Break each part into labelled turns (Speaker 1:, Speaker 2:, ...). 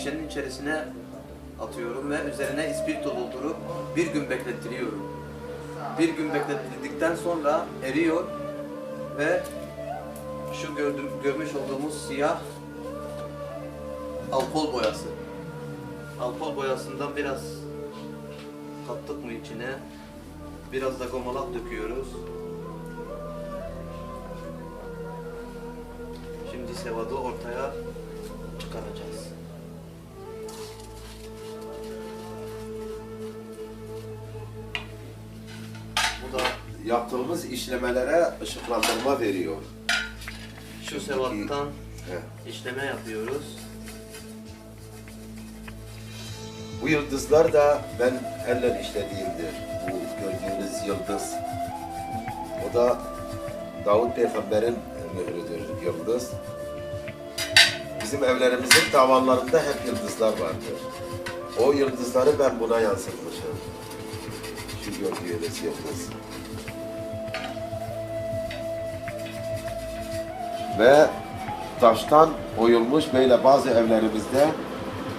Speaker 1: şişenin içerisine atıyorum ve üzerine ispirto doldurup bir gün beklettiriyorum. Bir gün beklettirdikten sonra eriyor ve şu gördüğüm, görmüş olduğumuz siyah alkol boyası. Alkol boyasından biraz kattık mı içine? Biraz da gomalak döküyoruz. Şimdi sevadı ortaya çıkaracağız.
Speaker 2: Yaptığımız işlemelere ışıklandırma veriyor.
Speaker 1: şu sevattan
Speaker 2: He.
Speaker 1: işleme yapıyoruz.
Speaker 2: Bu yıldızlar da ben eller işlediğimdir. Bu gördüğünüz yıldız. O da Davut Peygamber'in mührüdür yıldız. Bizim evlerimizin tavanlarında hep yıldızlar vardır. O yıldızları ben buna yansıtmışım. Şu gördüğünüz yıldız. Ve taştan oyulmuş böyle bazı evlerimizde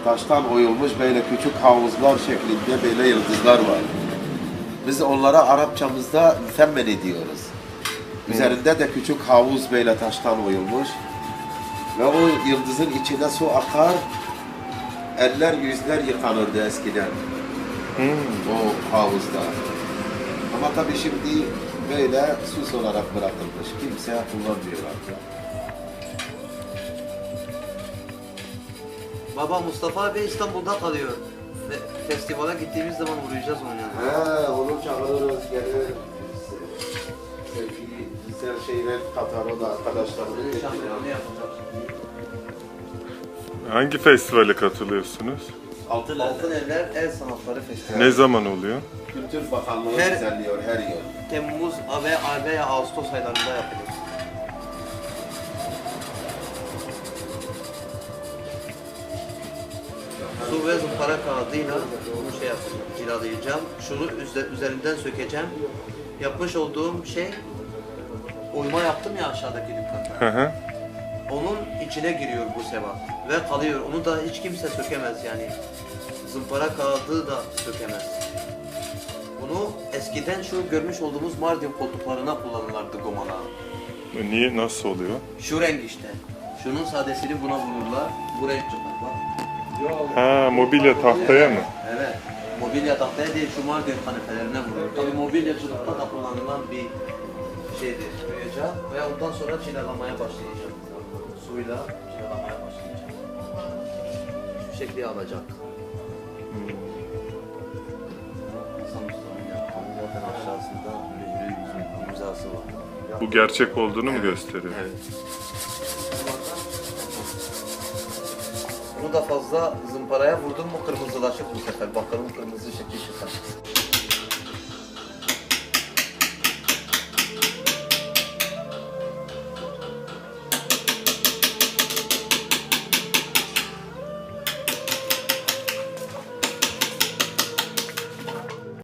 Speaker 2: taştan oyulmuş böyle küçük havuzlar şeklinde böyle yıldızlar var. Biz onlara Arapçamızda femmeni diyoruz. Üzerinde de küçük havuz böyle taştan oyulmuş. Ve o yıldızın içine su akar. Eller yüzler yıkanırdı eskiden. O havuzda. Ama tabii şimdi böyle süs olarak bırakılmış. Kimse kullanmıyor artık.
Speaker 1: Baba Mustafa abi İstanbul'da kalıyor. Ve festivale gittiğimiz zaman uğrayacağız onun yanına.
Speaker 2: He, onu çağırırız, gelir. Selfie, güzel şeyler katar o da
Speaker 1: şampiyonu yapacağız.
Speaker 3: Hangi festivale katılıyorsunuz?
Speaker 2: Altın
Speaker 1: Altın
Speaker 2: Eller
Speaker 1: Eller El Sanatları Festivali.
Speaker 3: Ne zaman oluyor?
Speaker 2: Kültür Bakanlığı
Speaker 1: Her-
Speaker 2: düzenliyor her yıl.
Speaker 1: Temmuz ve veya Ağustos aylarında yapılır. Su ve zımpara kağıdıyla bunu şey yapacağım, cilalayacağım. Şunu üze- üzerinden sökeceğim. Yapmış olduğum şey, oyma yaptım ya aşağıdaki dükkanda.
Speaker 3: Hı hı.
Speaker 1: Onun içine giriyor bu sevat ve kalıyor. Onu da hiç kimse sökemez yani. Zımpara kağıdı da sökemez. Bunu eskiden şu görmüş olduğumuz Mardin koltuklarına kullanırlardı gomala.
Speaker 3: Niye, nasıl oluyor?
Speaker 1: Şu renk işte. Şunun sadesini buna vururlar. Bu renk çıkar bak.
Speaker 3: Ha, mobilya tahtaya mı?
Speaker 1: Evet. Mobilya tahtaya değil şu Mardin kanepelerine vuruyor. Tabii mobilyacılıkta da kullanılan bir şeydir. Boyayacağım ve ondan sonra cilalamaya başlayacağım. Suyla cilalamaya başlayacağım. Şu şekli alacak.
Speaker 3: Bu gerçek olduğunu mu gösteriyor?
Speaker 1: Evet. Da fazla zımparaya vurdun mu kırmızılaşır bu sefer. Bakalım kırmızı şekli çıkar.